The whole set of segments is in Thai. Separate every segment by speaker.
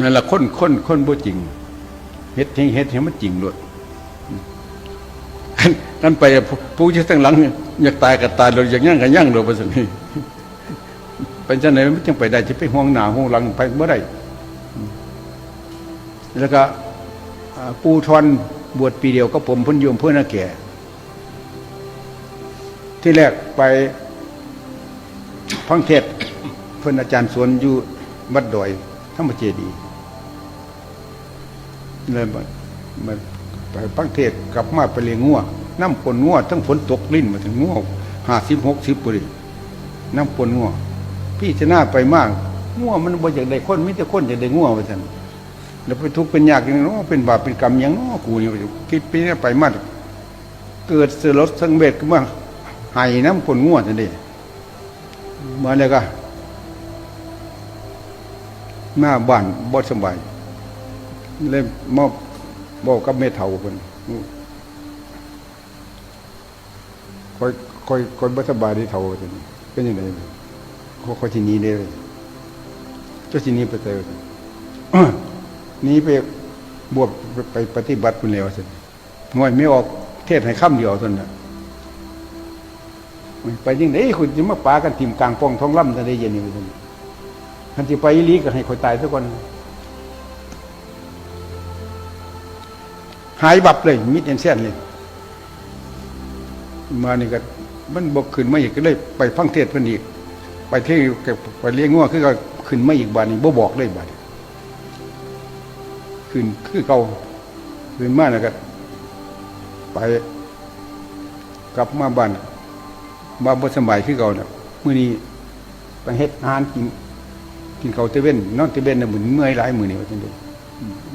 Speaker 1: นั่นละคนคนคนบ่จริงเฮ็ดเฮ็ดเฮ็ดให้มันจริงด้วยนั่นไปผู้ที่ตั้งหลัง อยากตายก็ตายเลยอยากยั่งก็ยั่งเลยว่าซั่นนี่เป็นจังไดมันจังไปได้จะไปห่วงหน้าห่วงหลังไปบ่อได้แล้วก็ปูทอนบวชปีเดียวก็ผมพ้นโยมเพื่อนนาแก่ที่แรกไปพังเทศเพื่อนอาจารย์สวนอยู่วัดดอยธรรมเจดีย์ เลยมามาไปพังเทศกลับมาไปเลี้ยงงัวน้ำปนงัวทั้งฝนตกลิ้นมาถึงงัวห้าสิบหกสิบปุริน้ำปนงัวพี่ชนะไปมากงัวมันบ่อยากได้คนมิแต่คนอยากได้งัวไปท่านแล้วไปทุกข์เป็นยากอย่างน้อเป็นบาปเป็นกรรมอย่างน้อกูนี่คิดไปเนี่ยไปมากเกิดเสือรถสังเวชขึ้นมาไห้น้ำปนงัวทันเดีมาแล้วก็หน้าบ้านบ่สบาย เลยมอบบอกกับแม่เฒ่าคนคอยคอยคอยบ่สบายที่เฒ่าคนเป็นยังไงเขาเขาที่นี้ได้เลยเจ้าที่นี้ไปเจอนี้ไปบวชไปปฏิบัติเป็นแล้วสิง่อยไม่ออกเทศให้ค่ำเดียวเท่านั้นน่ะไปยังไงคุณจะมาปากันทีมกลางปองท้องล่ำจะได้เย็นนี่ท่านท่านจะไปลีก็ให้คอยตายสักคน หายบับเลย มิดเอ็นเซนเลย มานี่ก็มันบกขึ้นมาอีกก็เลย ไปฟังเทศเพิ่นอีก ไปเที่ยวไปเลี้ยงงัวคือก็ขึ้นมาอีกบาทนี้บ่บอกเลยบานี้ขึ้นคือเก่าขึ้นมาแล้วก็ไปกลับมาบ้านมาบ่สบายคือเก่าน่ะมื้อนี้ไปเฮ็ดอาหารกินกินข้าเตเว่นนอนเตเว่นน่ะเหมือนเมื่อยหลายมือนี้ว่าจังได๋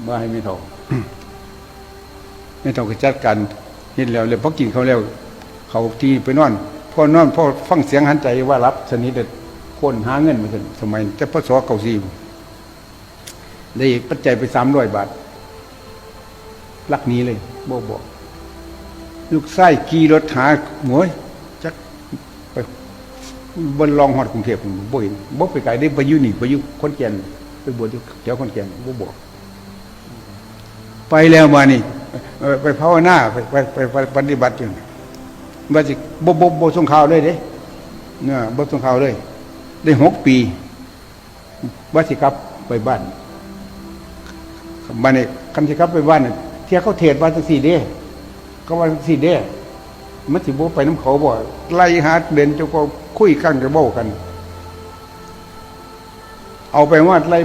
Speaker 1: มาให้ไม่เท่า ไม่เท่าก็จัดการเฮ็ดแล้วแล้วพอกินเขาแล้ว เขาที่ไปนอนพอนอนพอฟังเสียงหันใจว่ารับสนิทเด็ดคนหาเงินมาถึงสมัยแต่พศเก่าซีได้ปัจจัยไปสามร้อยบาทลักนี้เลยบ่บอกลูกไส้ขี่รถหาหมวยจักไปบนลองหอดกรุงเทพบ่เห็นบ่ไปไกลได้ไปยู่นี่ไปยู่คนแก่นไปบวชอยู่แถวคนแก่นบ่บอก ไปแล้วมานี่ ไปภาวนาไปไปไปปฏิบัติอยู่ว่าสิบ่บ่บ่ส่งข่าวเลยเด้เนี่ยบ่ส่งข่าวเลย ได้หกปีว่าสิกลับไปบ้านบ้านนี่คันสิกลับไปบ้านน่ะเที่ยเขาเทศว่าจังสี่เด้ก็ว่าจังสี่เด้มันสิบ่ไปน้ำเขาบ่ไล่หาเด่นจ้าก็คุยกันกับเบ้ากัน เอาไปว่าไล่